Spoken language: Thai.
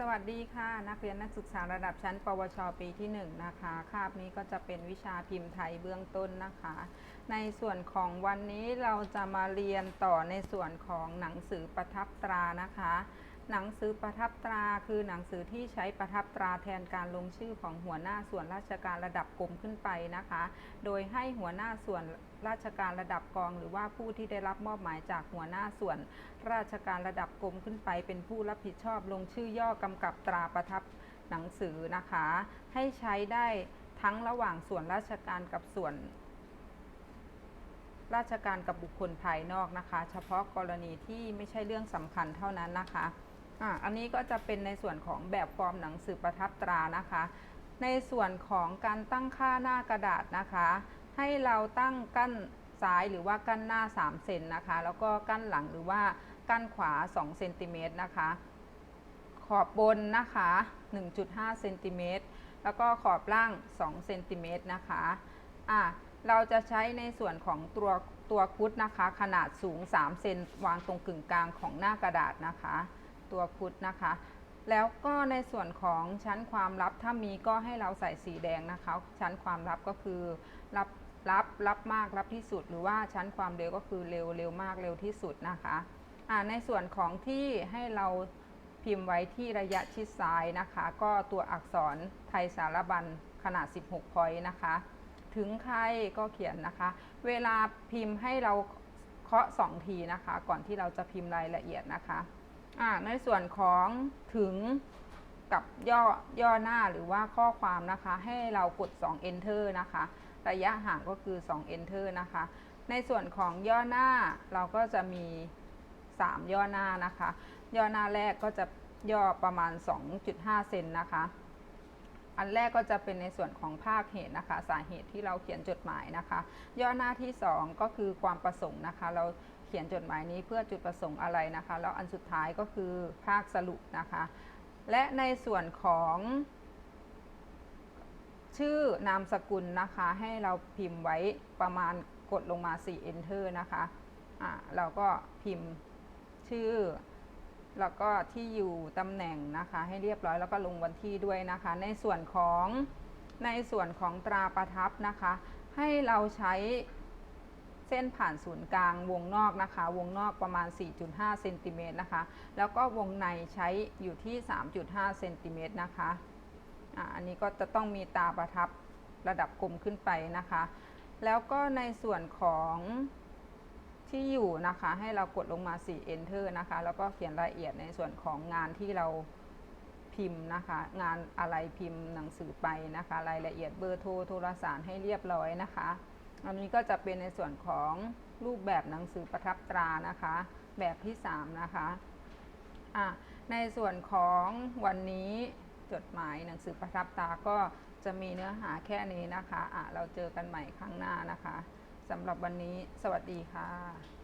สวัสดีค่ะ นักเรียนนักศึกษาระดับชั้น ปวช ปีที่ 1 นะคะ คาบนี้ก็จะเป็นวิชาพิมพ์ไทยเบื้องต้นนะคะ ในส่วนของวันนี้เราจะมาเรียนต่อในส่วนของหนังสือประทับตรานะคะ หนังสือประทับตราคือหนังสือที่ใช้ประทับตราแทนการลงชื่อของหัวหน้าส่วนราชการระดับกรมขึ้นไปนะคะ โดยให้หัวหน้าส่วนราชการระดับกอง หรือว่าผู้ที่ได้รับมอบหมายจากหัวหน้าส่วน ราชการระดับกรมขึ้นไป เป็นผู้รับผิดชอบลงชื่อย่อกำกับตราประทับหนังสือนะคะ ให้ใช้ได้ทั้งระหว่างส่วนราชการกับส่วน ราชการกับบุคคลภายนอกนะคะ เฉพาะกรณีที่ไม่ใช่เรื่องสำคัญเท่านั้นนะคะ อะอันนี้ก็จะเป็นในส่วนของแบบฟอร์มหนังสือประทับตรานะคะ ในส่วนของการตั้งค่าหน้ากระดาษนะคะ ให้เราตั้งกั้นซ้ายหรือว่ากั้นหน้า 3 เซนนะคะ แล้วก็กั้นหลังหรือว่ากั้นขวา2เซนติเมตรนะคะ ขอบบนนะคะ 1.5เซนติเมตรแล้วก็ขอบล่าง2เซนติเมตรนะคะอะเราจะใช้ในส่วนของตัวตัวคุดนะคะ ขนาดสูง 3 เซนวางตรงกึ่งกลางของหน้ากระดาษนะคะ ตัวคุดนะคะ แล้วก็ในส่วนของชั้นความลับถ้ามีก็ให้เราใส่สีแดงนะคะ ชั้นความลับก็คือรับรับรับมากรับที่สุด หรือว่าชั้นความเร็วก็คือเร็วเร็วมากเร็วที่สุดนะคะอ่าในส่วนของที่ให้เราพิมพ์ไว้ที่ระยะชิดซ้ายนะคะ ก็ตัวอักษรไทยสารบัญขนาด 16 พอยต์นะคะ ถึงใครก็เขียนนะคะ เวลาพิมพ์ให้เราเคาะสองทีนะคะ ก่อนที่เราจะพิมพ์รายละเอียดนะคะ อ่าในส่วนของถึงกับย่อย่อหน้าหรือว่าข้อความนะคะ ให้เรากด 2 enter นะคะ ระยะห่างก็คือ 2 enter นะคะ ในส่วนของย่อหน้าเราก็จะมี 3 ย่อหน้านะคะ ย่อหน้าแรกก็จะย่อประมาณ 2.5 เซนนะคะ อันแรกก็จะเป็นในส่วนของภาคเหตุนะคะ สาเหตุที่เราเขียนจดหมายนะคะ ย่อหน้าที่ 2 ก็คือความประสงค์นะคะ เรา ขียนจดหมายนี้เพื่อจุดประสงค์อะไรนะคะ แล้วอันสุดท้ายก็คือภาคสรุปนะคะ และในส่วนของชื่อนามสกุลนะคะ ให้เราพิมพ์ไว้ประมาณกดลงมา 4 enter นะคะอะเราก็พิมพ์ชื่อ แล้วก็ที่อยู่ตำแหน่งนะคะ ให้เรียบร้อยแล้วก็ลงวันที่ด้วยนะคะ ในส่วนของในส่วนของตราประทับนะคะ ให้เราใช้ เส้นผ่านศูนย์กลางวงนอกนะคะ วงนอกประมาณ 4.5เซนติเมตรนะคะ แล้วก็วงในใช้อยู่ที่ 3.5เซนติเมตรนะคะอันนี้ก็จะต้องมีตาประทับระดับกลมขึ้นไปนะคะ แล้วก็ในส่วนของที่อยู่นะคะ ให้เรากดลงมา 4 enter นะคะ แล้วก็เขียนรายละเอียดในส่วนของงานที่เราพิมพ์นะคะ งานอะไรพิมพ์หนังสือไปนะคะ รายละเอียดเบอร์โทรโทรสารให้เรียบร้อยนะคะ อันนี้ก็จะเป็นในส่วนของรูปแบบหนังสือประทับตรานะคะ แบบที่ 3 นะคะอะในส่วนของวันนี้จดหมายหนังสือประทับตราก็จะมีเนื้อหาแค่นี้นะคะอะเราเจอกันใหม่ครั้งหน้านะคะสำหรับวันนี้สวัสดีค่ะ